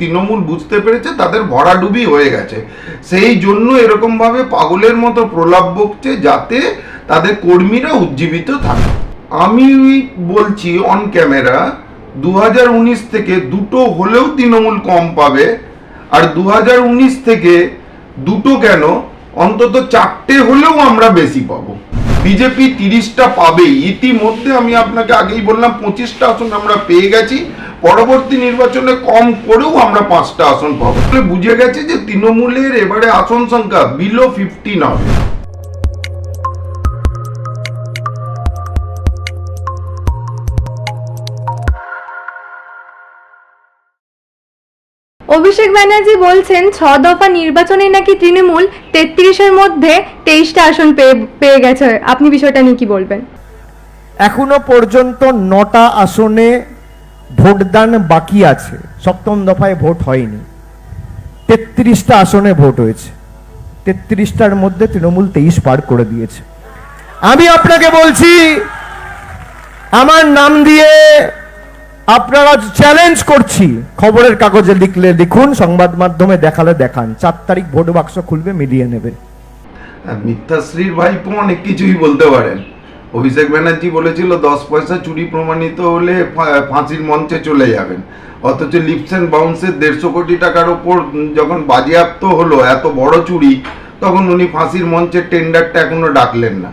তৃণমূল বুঝতে পেরেছে, তাদের ভরাডুবি হয়ে গেছে। সেই জন্য এরকম ভাবে পাগলের মতো প্রলাপ বকছে যাতে তাদের কর্মীরা উজ্জীবিত থাকে। আমি বলছি অন ক্যামেরা দু হাজার উনিশ থেকে দুটো হলেও তৃণমূল কম পাবে, আর দু হাজার উনিশ থেকে দুটো কেন? অন্তত চারটে হলেও আমরা বেশি পাবো। বিজেপি তিরিশটা পাবেই। ইতিমধ্যে আমি আপনাকে আগেই বললাম, পঁচিশটা আসন আমরা পেয়ে গেছি। পরবর্তী নির্বাচনে কম করেও আমরা পাঁচটা আসন পাবো। বুঝে গেছে যে তৃণমূলের এবারে আসন সংখ্যা বিলো ফিফটিন হবে অভিষেক ব্যানার্জি বলছেন ছ দফা নির্বাচনে নাকি তৃণমূল তেত্রিশের মধ্যে তেইশটা আসন পেয়ে পেয়ে গেছে। আপনি বিষয়টা নিয়ে কি বলবেন? এখনও পর্যন্ত নটা আসনে ভোটদান বাকি আছে। সপ্তম দফায় ভোট হয়নি। তেত্রিশটা আসনে ভোট হয়েছে। তেত্রিশটার মধ্যে তৃণমূল তেইশ পার করে দিয়েছে। আমি আপনাকে বলছি, আমার নাম দিয়ে আপনারা চ্যালেঞ্জ করছি। খবরের কাগজে লিখলে লিখুন, সংবাদ মাধ্যমে দেখালে দেখান। চার তারিখ ভোট বাক্স খুলবে, মিলিয়ে নেবে। মিথ্যাশ্রীর ভাইপো অনেক কিছুই বলতে পারেন। অভিষেক ব্যানার্জি বলেছিল, দশ পয়সা চুরি প্রমাণিত হলে ফাঁসির মঞ্চে চলে যাবেন। অথচ লিপস অ্যান্ড বাউন্সের দেড়শো কোটি টাকার ওপর যখন বাজেয়াপ্ত হলো এত বড় চুরি, তখন উনি ফাঁসির মঞ্চের টেন্ডারটা এখনও ডাকলেন না।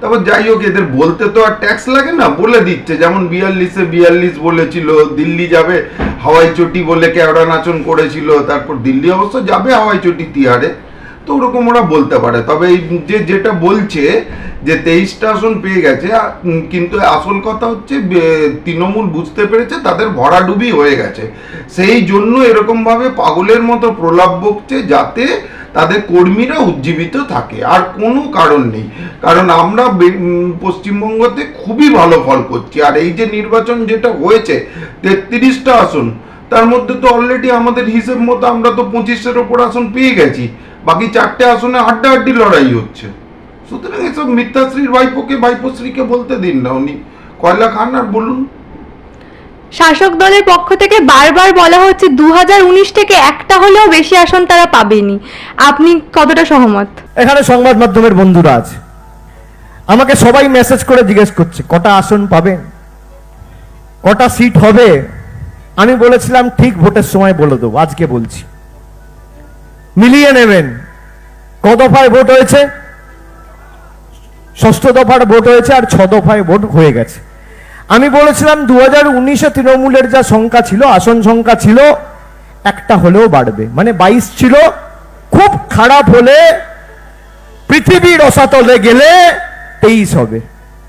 তারপর যাই হোক, এদের বলতে তো আর ট্যাক্স লাগে না, বলে দিচ্ছে। যেমন বিয়াল্লিশে বিয়াল্লিশ বলেছিল, দিল্লি যাবে হাওয়াই চটি বলে কেওড়া নাচন করেছিল, তারপর দিল্লি অবশ্য যাবে হাওয়াই চটি তিহারে। তো ওরকম ওরা বলতে পারে। তবে এই যে যেটা বলছে যে তেইশটা আসন পেয়ে গেছে কিন্তু আসল কথা হচ্ছে তৃণমূল বুঝতে পেরেছে, তাদের ভরাডুবি হয়ে গেছে। সেই জন্য এরকমভাবে পাগলের মতো প্রলাপ বকছে যাতে তাদের কর্মীরা উজ্জীবিত থাকে। আর কোনো কারণ নেই। কারণ আমরা পশ্চিমবঙ্গতে খুবই ভালো ফল করছি। আর এই যে নির্বাচন যেটা হয়েছে, তেত্রিশটা আসন, তার মধ্যে তো অলরেডি আমাদের হিসেব মতো আমরা তো পঁচিশের ওপর আসন পেয়ে গেছি। বাকি চারটে আসনে হাড্ডাহাড্ডি লড়াই হচ্ছে। সুতরাং এসব মিথ্যাশ্রীর ভাইপোকে ভাইপোশ্রীকে বলতে দিন না উনি। কয়লা খান আর বলুন। শাসক দলের পক্ষ থেকে বারবার বলা হচ্ছে দু হাজার উনিশ থেকে একটা হলেও বেশি আসন তারা পাবেনি। আপনি কতটা সহমত? এখানে সংবাদ মাধ্যমের বন্ধুরা আছে। আমাকে সবাই মেসেজ করে জিজ্ঞেস করছে কটা আসন পাবেন কটা সিট হবে? আমি বলেছিলাম ঠিক ভোটের সময় বলে দেবো আজকে বলছি। মিলিয়ে নেবেন ক দফায় ভোট হয়েছে? ষষ্ঠ দফার ভোট হয়েছে আর ছ দফায় ভোট হয়ে গেছে। আমি বলেছিলাম দু হাজার উনিশে তৃণমূলের যা সংখ্যা ছিল, আসন সংখ্যা ছিল, একটা হলেও বাড়বে। মানে বাইশ ছিল, খুব খারাপ হলে পৃথিবীর রসাতলে গেলে তেইশ হবে।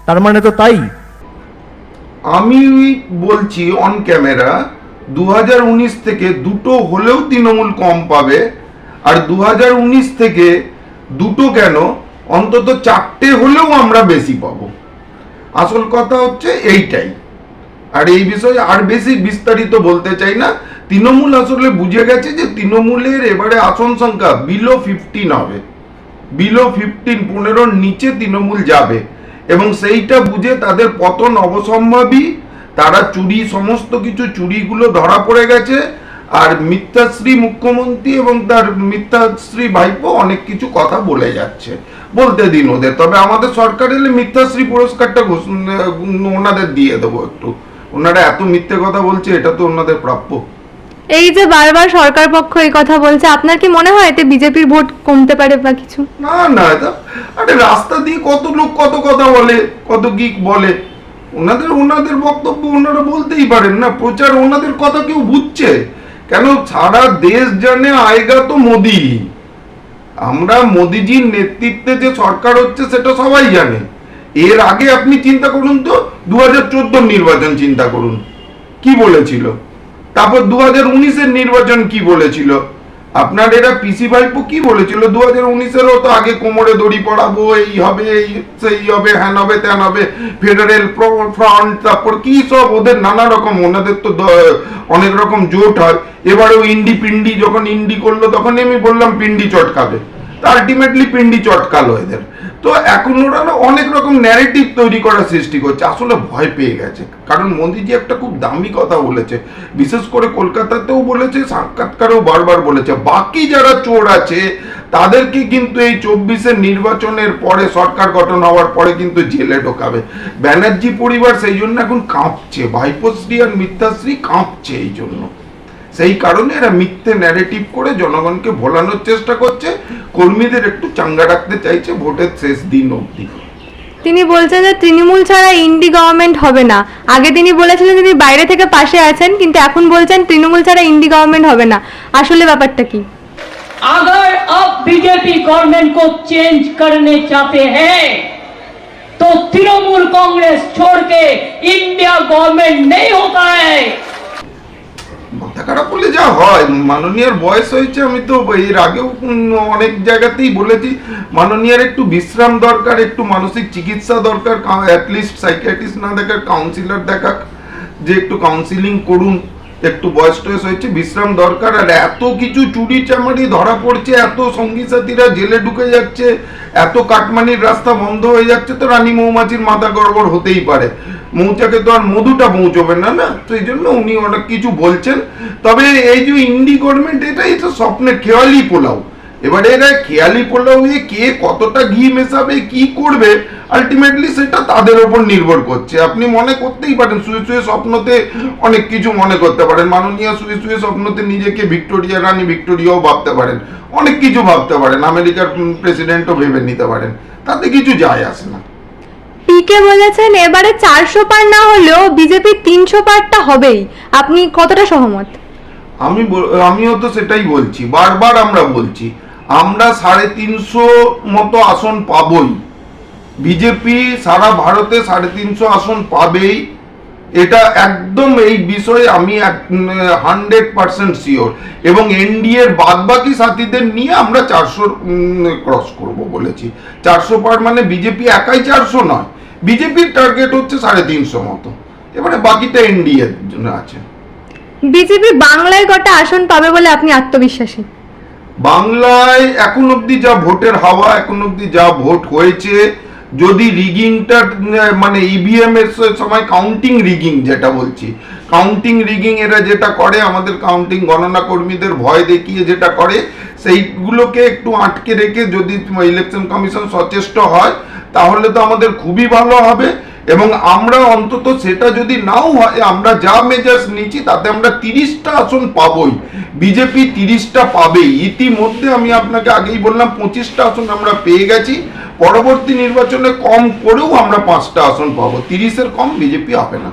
তার মানে তো তাই। আমি বলছি অন ক্যামেরা দু হাজার উনিশ থেকে দুটো হলেও তৃণমূল কম পাবে আর দুহাজার উনিশ থেকে দুটো কেন? অন্তত চারটে হলেও আমরা বেশি পাবো। আসল কথা হচ্ছে এইটাই। আর এই বিষয়ে আর বেশি বিস্তারিত বলতে চাই না। তৃণমূল আসলে বুঝে গেছে যে তৃণমূলের এবারে আসন সংখ্যা বিলো ফিফটিন হবে। বিলো ফিফটিন পনেরোর নিচে তৃণমূল যাবে। এবং সেইটা বুঝে তাদের পতন অবসম্ভাবী, তারা চুরি, সমস্ত কিছু চুরিগুলো ধরা পড়ে গেছে। আর মিথ্যাশ্রী মুখ্যমন্ত্রী এবং তার মিথ্যাশ্রী ভাইপো অনেক কিছু কথা বলে যাচ্ছে বলতে দিন ওদের। তবে আমাদের সরকার এলে মিথ্যাশ্রী পুরস্কারটা ওনাদের দিয়ে দেবো একটু। ওনারা এত মিথ্যে কথা বলছে এটা তো ওনাদের প্রাপ্য। এই যে বারবার সরকার পক্ষ এই কথা বলছে আপনার কি মনে হয় এতে বিজেপির ভোট কমতে পারে বা কিছু? না না এটা আরে রাস্তা দিয়ে কত লোক কত কথা বলে কত কি বলে। ওনাদের ওনাদের বক্তব্য ওনারা বলতেই পারেন না প্রচার ওনাদের কথা কেউ বুঝছে। কেন? সারা দেশ জানে আয়গা তো মোদি। আমরা মোদিজির নেতৃত্বে যে সরকার হচ্ছে, সেটা সবাই জানে। এর আগে আপনি চিন্তা করুন তো দু হাজার নির্বাচন চিন্তা করুন। কি বলেছিল? তারপর দু হাজার নির্বাচন কি বলেছিল? আপনার এরা পিসি ভাইপো কি বলেছিল? দু হাজার উনিশেরও তো আগে কোমরে দড়ি পড়াবো এই হবে, এই সেই হবে, হ্যান হবে, ত্যান হবে, ফেডারেল ফ্রন্ট, তারপর কি সব ওদের নানা রকম, ওনাদের তো অনেক রকম জোট হয়। এবারেও ইন্ডি পিন্ডি যখন ইন্ডি করল, তখনই আমি বললাম, পিন্ডি চটকাবে। আলটিমেটলি পিন্ডি চটকালো এদের। তো এখন ওরা না অনেক রকম ন্যারেটিভ তৈরি করার সৃষ্টি করছে। আসলে ভয় পেয়ে গেছে। কারণ মোদিজি একটা খুব দামি কথা বলেছে। বিশেষ করে কলকাতাতেও বলেছে, সাক্ষাৎকারেও বারবার বলেছে। বাকি যারা চোর আছে, তাদেরকে কিন্তু এই চব্বিশের নির্বাচনের পরে সরকার গঠন হওয়ার পরে কিন্তু জেলে ঢোকাবে। ব্যানার্জি পরিবার সেই জন্য এখন কাঁপছে। ভাইপোশ্রী আর মিথ্যাশ্রী কাঁপছে এই জন্য। সেই কারণে এরা মিথ্যে ন্যারেটিভ করে জনগণকে ভোলানোর চেষ্টা করছে কর্মীদের একটু চাঙ্গা রাখতে চাইছে ভোটের শেষ দিন অবধি তিনি বলছেন যে তৃণমূল ছাড়া ইন্ডি গভর্নমেন্ট হবে না আগে তিনি বলেছিলেন তিনি বাইরে থেকে পাশে আছেন কিন্তু এখন বলছেন তৃণমূল ছাড়া ইন্ডি গভর্নমেন্ট হবে না আসলে ব্যাপারটা কি अगर अब बीजेपी गवर्नमेंट को चेंज करने चाहते हैं तो तृणमूल कांग्रेस छोड़ के इंडिया गवर्नमेंट नहीं होता है মাথা খারাপ করলে যা হয়। মাননীয়ার বয়স হয়েছে, আমি তো এর আগেও অনেক জায়গাতেই বলেছি, মাননীয়ার একটু বিশ্রাম দরকার, একটু মানসিক চিকিৎসা দরকার অ্যাটলিস্ট সাইকিয়াট্রিস্ট না দেখার কাউন্সিলর দেখাক, যে একটু কাউন্সিলিং করুন, একটু বয়স টয়স হয়েছে, বিশ্রাম দরকার, আর এত কিছু চুরি চামারি ধরা পড়ছে, এত সঙ্গী সাথীরা জেলে ঢুকে যাচ্ছে, এত কাটমানির রাস্তা বন্ধ হয়ে যাচ্ছে, তো রানী মৌমাছির মাথা গড়বড় হতেই পারে। মৌচাকে তো আর মধুটা পৌঁছবে না না? তো এই জন্য উনি অনেক কিছু বলছেন তবে এই যে ইন্ডি গভর্নমেন্ট, এটাই তো স্বপ্নের, খেয়ালি পোলাও। এবারে এরা খেয়ালি পোলাও এ কে কতটা ঘি মেশাবে, কি করবে আলটিমেটলি সেটা তাদের ওপর নির্ভর করছে। আপনি মনে করতেই পারেন, শুয়ে শুয়ে স্বপ্নতে অনেক কিছু মনে করতে পারেন। মাননীয় শুয়ে শুয়ে স্বপ্নতে নিজেকে ভিক্টোরিয়া, রানী ভিক্টোরিয়াও ভাবতে পারেন। অনেক কিছু ভাবতে পারেন, আমেরিকার প্রেসিডেন্টও ভেবে নিতে পারেন। তাতে কিছু যায় আসে না। পিকে বলেছেন, এবারে চারশো পার না হলেও বিজেপির তিনশো পারটা হবেই। আপনি কতটা সহমত? আমি আমিও তো সেটাই বলছি, বারবার আমরা বলছি, আমরা সাড়ে তিনশো মতো আসন পাবই। বিজেপি সারা ভারতে সাড়ে তিনশো আসন পাবেই। এটা একদম এই বিষয়ে আমি হান্ড্রেড পার্সেন্ট শিওর এবং এনডিএর বাদ বাকি সাথীদের নিয়ে আমরা চারশো ক্রস করব বলেছি। চারশো পার মানে বিজেপি একাই চারশো নয়। বিজেপির টার্গেট হচ্ছে সাড়ে তিনশো মতো। এবারে বাকিটা এনডিএর জন্য আছে। বিজেপি বাংলায় কটা আসন পাবে বলে আপনি আত্মবিশ্বাসী? বাংলায় এখন অবধি যা ভোটের হাওয়া, এখন অবধি যা ভোট হয়েছে, যদি রিগিংটা মানে ইভিএম এর সময় কাউন্টিং রিগিং যেটা বলছি কাউন্টিং রিগিং এরা যেটা করে, আমাদের কাউন্টিং গণনা কর্মীদের ভয় দেখিয়ে যেটা করে, সেইগুলোকে একটু আটকে রেখে যদি ইলেকশন কমিশন সচেষ্ট হয়, তাহলে তো আমাদের খুবই ভালো হবে। এবং আমরা অন্তত সেটা যদি নাও হয়, আমরা যা মেজার্স নিচ্ছি তাতে আমরা তিরিশটা আসন পাবই। বিজেপি তিরিশটা পাবেই ইতিমধ্যে আমি আপনাকে আগেই বললাম, পঁচিশটা আসন আমরা পেয়ে গেছি। পরবর্তী নির্বাচনে কম করেও আমরা পাঁচটা আসন পাবো। তিরিশের কম বিজেপি হবে না।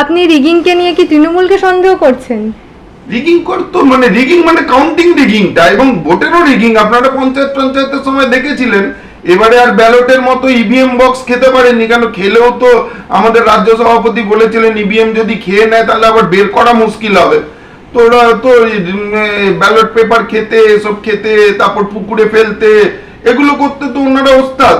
আপনি রিগিংকে নিয়ে কি তৃণমূলকে সন্দেহ করছেন? রিগিং করতো মানে রিগিং মানে কাউন্টিং রিগিংটা এবং ভোটেরও রিগিং আপনারা পঞ্চায়েত পঞ্চায়েতের সময় দেখেছিলেন। এবারে আর ব্যালটের মতো ইভিএম বক্স খেতে পারেননি, কেন খেলেও তো আমাদের রাজ্য সভাপতি বলেছিলেন ইভিএম যদি খেয়ে নেয়, তাহলে আবার বের করা মুশকিল হবে। তো ওরা তো ব্যালট পেপার খেতে, এসব খেতে, তারপর পুকুরে ফেলতে, এগুলো করতে তো ওনারা ওস্তাদ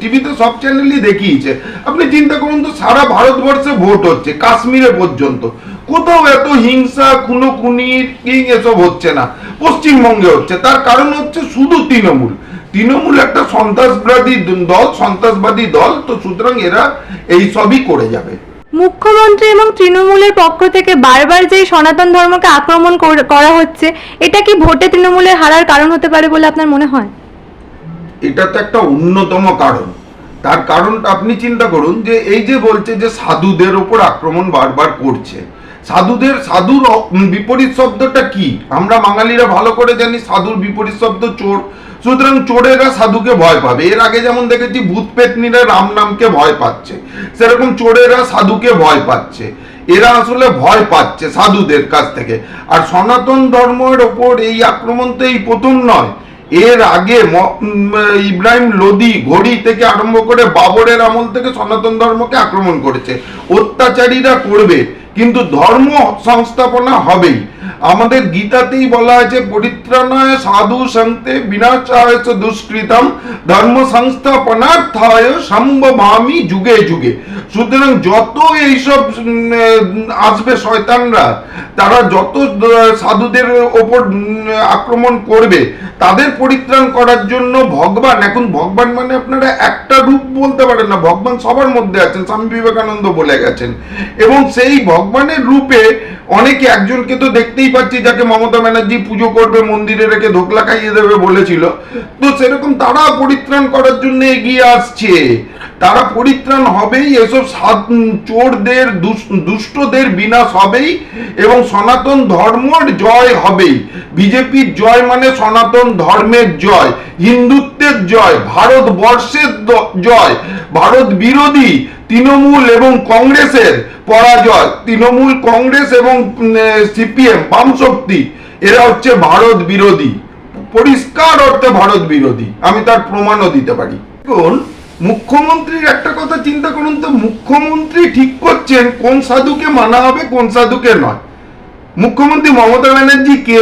টিভিতে সব চ্যানেলই দেখিয়েছে। আপনি চিন্তা করুন তো, সারা ভারতবর্ষে ভোট হচ্ছে, কাশ্মীরে পর্যন্ত। কোথাও এত হিংসা খুনো খুনির কিং এসব হচ্ছে না। পশ্চিমবঙ্গে হচ্ছে। তার কারণ হচ্ছে শুধু তৃণমূল। তৃণমূল একটা সন্ত্রাসবাদী দল সন্ত্রাসবাদী দল তো সুতরাং এরা এই সবই করে যাবে। মুখ্যমন্ত্রী এবং তৃণমূলের পক্ষ থেকে বারবার যে সনাতন ধর্মকে আক্রমণ কর- করা হচ্ছে এটা কি ভোটে তৃণমূলের হারার কারণ হতে পারে বলে আপনার মনে হয়? এটা তো একটা অন্যতম কারণ। তার কারণটা আপনি চিন্তা করুন যে এই যে বলছে যে সাধুদের ওপর আক্রমণ বারবার করছে সাধুদের সাধুর বিপরীত শব্দটা কি? আমরা বাঙালিরা ভালো করে জানি সাধুর বিপরীত শব্দ চোর। সুতরাং চোরেরা সাধুকে ভয় পাবে। এর আগে যেমন দেখেছি, ভূত পেতনিরা রাম নামকে ভয় পাচ্ছে। সেরকম চোরেরা সাধুকে ভয় পাচ্ছে। এরা আসলে ভয় পাচ্ছে সাধুদের কাছ থেকে। আর সনাতন ধর্মের ওপর এই আক্রমণ তো এই প্রথম নয়। এর আগে ইব্রাহিম লোদি ঘড়ি থেকে আরম্ভ করে বাবরের আমল থেকে সনাতন ধর্মকে আক্রমণ করেছে। অত্যাচারীরা করবে। কিন্তু ধর্ম সংস্থাপনা হবেই। আমাদের গীতাতেই বলা আছে, পরিত্রাণায় সাধু সন্তে বিনাশায় দুষ্কৃতম ধর্ম সংস্থাপনার্থায় সম্ভবামি যুগে যুগে। সুতরাং যত এইসব আসবে শয়তানরা, তারা যত সাধুদের ওপর আক্রমণ করবে, তাদের পরিত্রাণ করার জন্য ভগবান, এখন ভগবান মানে আপনারা একটা রূপ বলতে পারেন না, ভগবান সবার মধ্যে আছেন, স্বামী বিবেকানন্দ বলে গেছেন। এবং সেই ভগবানের রূপে অনেকে একজনকে তো দেখতেই পাচ্ছি যাকে মমতা ব্যানার্জি পুজো করবে, মন্দিরে রেখে ধোকলা খাইয়ে দেবে বলেছিল। তো সেরকম তারা পরিত্রাণ করার জন্য এগিয়ে আসছে। তারা পরিত্রাণ হবেই, এসব চোরদের দুষ্টদের বিনাশ হবেই এবং সনাতন ধর্মর জয় হবেই। বিজেপির জয় মানে সনাতন ধর্মের জয়, হিন্দুত্বের জয়, ভারতবর্ষের জয়, ভারত বিরোধী, তৃণমূল এবং কংগ্রেসের পরাজয়, তৃণমূল কংগ্রেস এবং সিপিএম বাম শক্তি এরা হচ্ছে ভারত বিরোধী। পরিষ্কার অর্থে ভারত বিরোধী, আমি তার প্রমাণও দিতে পারি। দেখুন মুখ্যমন্ত্রীর একটা কথা চিন্তা করুন তো, মুখ্যমন্ত্রী ঠিক করছেন কোন সাধুকে মানা হবে, কোন সাধুকে নয়। মুখ্যমন্ত্রী মমতা ব্যানার্জি কে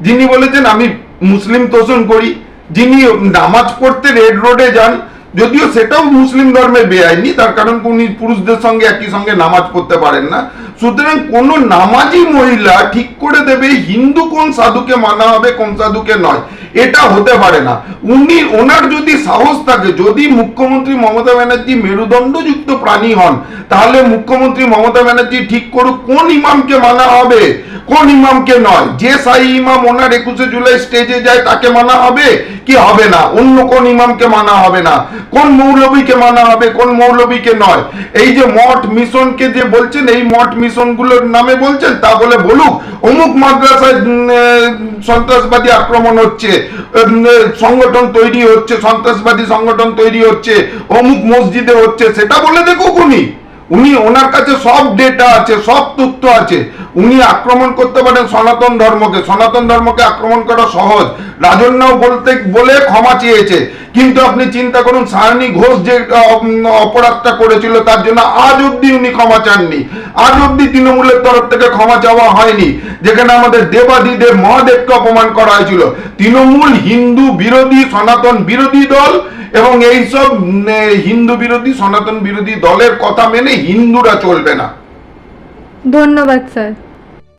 যিনি বলেছেন, আমি মুসলিম তোষণ করি। যিনি নামাজ পড়তে রেড রোডে যান, যদিও সেটাও মুসলিম ধর্মের বেআইনি, তার কারণ উনি পুরুষদের সঙ্গে একই সঙ্গে নামাজ পড়তে পারেন না। সুতরাং কোন নামাজি মহিলা ঠিক করে দেবে, হিন্দু কোন সাধুকে মানা হবে, কোন সাধুকে নয়। এটা হতে পারে না। উনি, ওনার যদি সাহস থাকে, যদি মুখ্যমন্ত্রী মমতা ব্যানার্জি মেরুদণ্ডযুক্ত প্রাণী হন, তাহলে মুখ্যমন্ত্রী মমতা ব্যানার্জি ঠিক করুক, কোন ইমামকে মানা হবে, কোন ইমামকে নয়। যে সাই ইমাম ওনার একুশে জুলাই স্টেজে যায়, তাকে মানা হবে কি হবে না? অন্য কোন ইমামকে মানা হবে না। কোন মৌলবীকে মানা হবে, কোন মৌলবীকে নয়। এই যে মঠ মিশনকে যে বলছেন, এই মঠ মিশনগুলোর নামে বলছেন, তা বলে বলুক, অমুক মাদ্রাসায় সন্ত্রাসবাদী আক্রমণ হচ্ছে। সংগঠন তৈরি হচ্ছে সন্ত্রাসবাদী সংগঠন তৈরি হচ্ছে অমুক মসজিদে হচ্ছে সেটা বলে দেখুক উনি। উনি ওনার কাছে সব ডেটা আছে, সব তথ্য আছে। উনি আক্রমণ করতে পারেন সনাতন ধর্মকে। সনাতন ধর্মকে আক্রমণ করা সহজ। রাজন্যাও বলতে, বলে ক্ষমা চেয়েছে। কিন্তু আপনি চিন্তা করুন, সায়নী ঘোষ যে অপরাধটা করেছিল, তার জন্য আজ অব্দি উনি ক্ষমা চাননি। আজ অব্দি তৃণমূলের তরফ থেকে ক্ষমা চাওয়া হয়নি। যেখানে আমাদের দেবাদিদেব মহাদেবকে অপমান করা হয়েছিল। তৃণমূল হিন্দু বিরোধী সনাতন বিরোধী দল এবং এইসব সব হিন্দু বিরোধী, সনাতন বিরোধী দলের কথা মেনে হিন্দুরা চলবে না। ধন্যবাদ, স্যার।